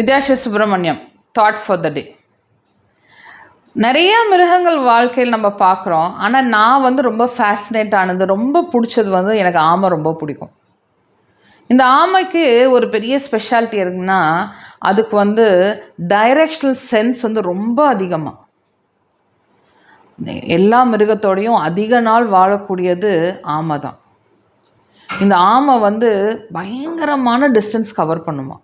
Vidyashree Subramaniam thought for the day நிறையா மிருகங்கள் வாழ்க்கையில் நம்ம பார்க்குறோம். ஆனால் நான் வந்து ரொம்ப ஃபேசினேட் ஆனது ரொம்ப பிடிச்சது வந்து எனக்கு ஆமை ரொம்ப பிடிக்கும். இந்த ஆமைக்கு ஒரு பெரிய ஸ்பெஷாலிட்டி இருக்குன்னா அதுக்கு வந்து டைரெக்ஷனல் சென்ஸ் வந்து ரொம்ப அதிகமாக எல்லா மிருகத்தோடையும் அதிக நாள் வாழக்கூடியது ஆமை தான் இந்த ஆமை வந்து பயங்கரமான டிஸ்டன்ஸ் கவர் பண்ணுமா.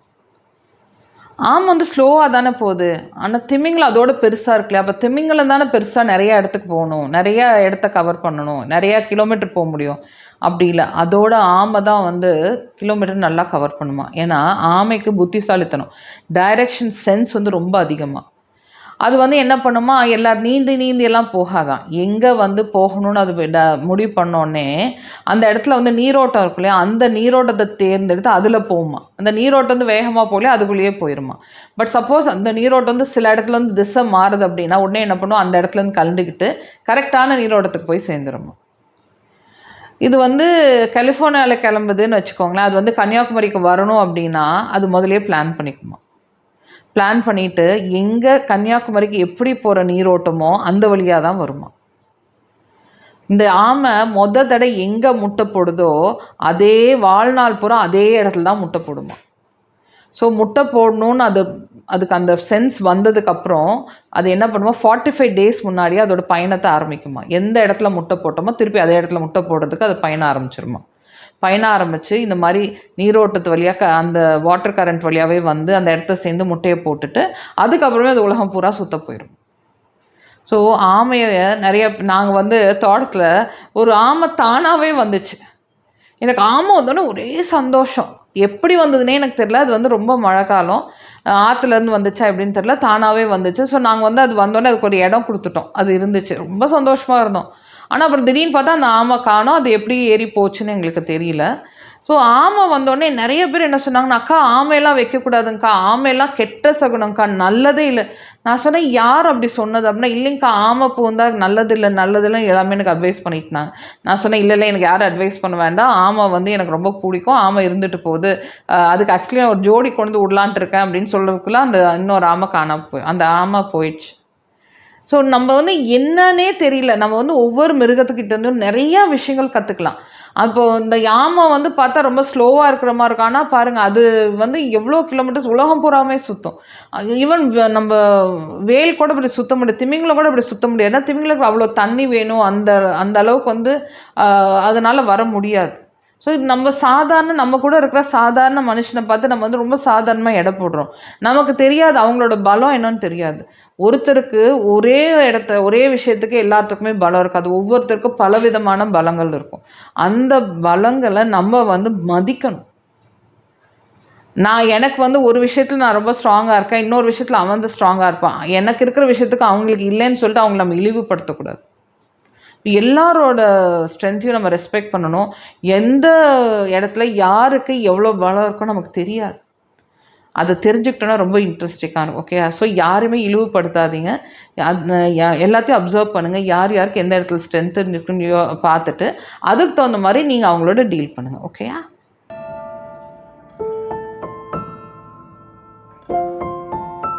ஆம் வந்து ஸ்லோவாக தானே போகுது. ஆனால் திமிங்கலம் அதோட பெருசாக இருக்குல்ல. அப்போ திமிங்கலம் தானே பெருசாக நிறையா இடத்துக்கு போகணும். நிறையா இடத்த கவர் பண்ணணும். நிறையா கிலோமீட்டர் போக முடியும். அப்படி இல்லை. அதோட ஆமை தான் வந்து கிலோமீட்டர் நல்லா கவர் பண்ணுமா? ஏன்னா ஆமைக்கு புத்திசாலித்தனம். டைரக்ஷன் சென்ஸ் வந்து ரொம்ப அதிகமாக அது வந்து என்ன பண்ணுமா? எல்லா நீந்தி நீந்தி எல்லாம் போகாதான் எங்கே வந்து போகணும்னு அது முடிவு பண்ணோடனே அந்த இடத்துல வந்து நீரோட்டம் இருக்கும் இல்லையா? அந்த நீரோட்டத்தை தேர்ந்தெடுத்து அதில் போகுமா? அந்த நீரோட்டம் வந்து வேகமாக போகலையே? அதுக்குள்ளேயே போயிருமா? பட் சப்போஸ் அந்த நீரோட்டம் வந்து சில இடத்துல வந்து திசை மாறுது அப்படின்னா உடனே என்ன பண்ணும்? அந்த இடத்துல இருந்து கலந்துக்கிட்டு கரெக்டான நீரோட்டத்துக்கு போய் சேர்ந்துருமா? இது வந்து கலிஃபோர்னியாவில் கிளம்புதுன்னு வச்சுக்கோங்களேன். அது வந்து கன்னியாகுமரிக்கு வரணும் அப்படின்னா அது முதலே பிளான் பண்ணிக்குமா? பிளான் பண்ணிட்டு எங்கே கன்னியாகுமரிக்கு எப்படி போகிற நீரோட்டமோ அந்த வழியாக தான் வருமா? இந்த ஆமை மொத தடவை எங்கே முட்டை போடுதோ அதே வாழ்நாள் பூரா அதே இடத்துல தான் முட்டை போடுமா ஸோ முட்டை போடணும்னு அது அதுக்கு அந்த சென்ஸ் வந்ததுக்கப்புறம் அது என்ன பண்ணுமா? ஃபார்ட்டி ஃபைவ் டேஸ் முன்னாடியே அதோட பயணத்தை ஆரம்பிக்குமா? எந்த இடத்துல முட்டை போட்டோமோ திருப்பி அதே இடத்துல முட்டை போடுறதுக்கு அது பயணம் ஆரம்பிச்சிருமா? பயணம் ஆரம்பித்து இந்த மாதிரி நீரோட்டத்து வழியாக க அந்த வாட்டர் கரண்ட் வழியாகவே வந்து அந்த இடத்த சேர்ந்து முட்டையை போட்டுட்டு அதுக்கப்புறமே அது உலகம் பூரா சுத்த போயிடும் ஸோ ஆமையை நிறைய நாங்கள் வந்து தோட்டத்தில் ஒரு ஆமை தானாகவே வந்துச்சு. எனக்கு ஆமை வந்தோடனே ஒரே சந்தோஷம். எப்படி வந்ததுன்னே எனக்கு தெரியல. அது வந்து ரொம்ப மழை காலம். அஹ் வந்துச்சா எப்படின்னு தெரில தானாகவே வந்துச்சு. ஸோ நாங்கள் வந்து அது வந்தோடனே அதுக்கு ஒரு இடம் கொடுத்துட்டோம். அது இருந்துச்சு. ரொம்ப சந்தோஷமாக இருந்தோம். ஆனால் அப்புறம் திடீர்னு பார்த்தா அந்த ஆமை காணும். அது எப்படி ஏறி போச்சுன்னு எங்களுக்கு தெரியல. ஸோ ஆமை வந்தோடனே நிறைய பேர் என்ன சொன்னாங்கன்னா அக்கா ஆமையெல்லாம் வைக்கக்கூடாதுங்க்கா ஆமையெல்லாம் கெட்ட சகுனங்க்கா நல்லதே இல்லை. நான் சொன்னேன் யார் அப்படி சொன்னது? அப்படின்னா இல்லைங்க்கா ஆமை பூந்தா நல்லது இல்லை நல்லது எல்லாமே எனக்கு அட்வைஸ் பண்ணிட்டாங்க. நான் சொன்னேன் இல்லை இல்லை எனக்கு யாரும் அட்வைஸ் பண்ண வேண்டாம். ஆமை வந்து எனக்கு ரொம்ப பிடிக்கும். ஆமை இருந்துட்டு போகுது. அதுக்கு ஆக்சுவலி ஒரு ஜோடி கொண்டு வந்து விடலான்ட்டு இருக்கேன். அப்படின்னு சொல்கிறதுக்குள்ள அந்த இன்னொரு ஆமை காணாம போய் அந்த ஆமை போயிடுச்சு. ஸோ நம்ம வந்து என்னன்னே தெரியல. நம்ம வந்து ஒவ்வொரு மிருகத்துக்கிட்டேருந்தும் நிறையா விஷயங்கள் கற்றுக்கலாம் அப்போ இந்த யாமை வந்து பார்த்தா ரொம்ப ஸ்லோவாக இருக்கிற மாதிரி இருக்கும். ஆனால் பாருங்கள் அது வந்து எவ்வளோ கிலோமீட்டர்ஸ் உலகம் பூராமே சுற்றும் ஈவன் நம்ம வேல் கூட இப்படி சுத்த முடியாது. திமிங்களை கூட இப்படி சுத்த முடியாது. ஏன்னா திமிங்களுக்கு அவ்வளோ தண்ணி வேணும். அந்த அந்த அளவுக்கு வந்து அதனால் வர முடியாது. ஸோ நம்ம சாதாரண நம்ம கூட இருக்கிற சாதாரண மனுஷனை பார்த்து நம்ம வந்து ரொம்ப சாதாரணமாக எடை போடுறோம். நமக்கு தெரியாது அவங்களோட பலம் என்னன்னு தெரியாது. ஒருத்தருக்கு ஒரே இடத்த ஒரே விஷயத்துக்கு எல்லாத்துக்குமே பலம் இருக்காது ஒவ்வொருத்தருக்கும் பலவிதமான பலங்கள் இருக்கும். அந்த பலங்களை நம்ம வந்து மதிக்கணும். நான் எனக்கு வந்து ஒரு விஷயத்தில் நான் ரொம்ப ஸ்ட்ராங்காக இருக்கேன். இன்னொரு விஷயத்தில் அவன் வந்து ஸ்ட்ராங்காக இருப்பான். எனக்கு இருக்கிற விஷயத்துக்கு அவங்களுக்கு இல்லைன்னு சொல்லிட்டு அவங்கள நம்ம இழிவுபடுத்தக்கூடாது. எல்லாரோட ஸ்ட்ரென்த்தையும் நம்ம ரெஸ்பெக்ட் பண்ணணும். எந்த இடத்துல யாருக்கு எவ்வளோ பலம் இருக்கோ நமக்கு தெரியாது. அதை தெரிஞ்சுக்கிட்டோன்னா ரொம்ப இன்ட்ரெஸ்டிங்காக இருக்கும் ஓகே ஸோ யாருமே இழிவுபடுத்தாதீங்க. அது- எல்லாத்தையும் அப்சர்வ் பண்ணுங்கள் யார் யாருக்கு எந்த இடத்துல ஸ்ட்ரென்த் இருக்குன்னு பார்த்துட்டு அதுக்கு தகுந்த மாதிரி நீங்கள் அவங்களோட டீல் பண்ணுங்கள் ஓகேயா